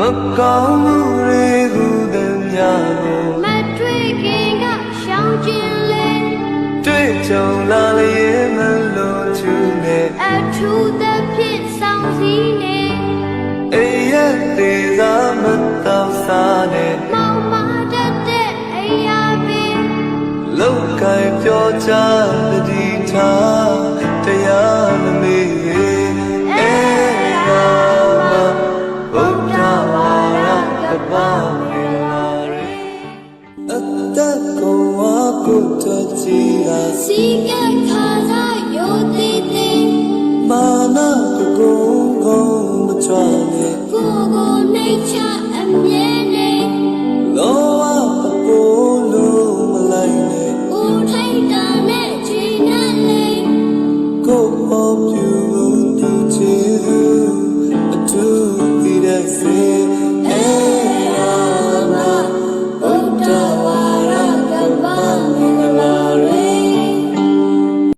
မကောင်းမှုတွေကိုတည်းများကိုမတွေ့ခင်ကရှောင်ကျင်လေတွေ့ကြုံလာလျင်မလို့ချူနဲ့အထူးသဖြင့်ဆောင်စည်းနေအိမ်ရဲ့သေးစားမတော်စားနဲ့မောင်မတတ်တဲ့အိယာပင်လောက်ကင်ပြောချတတိထား Go up you to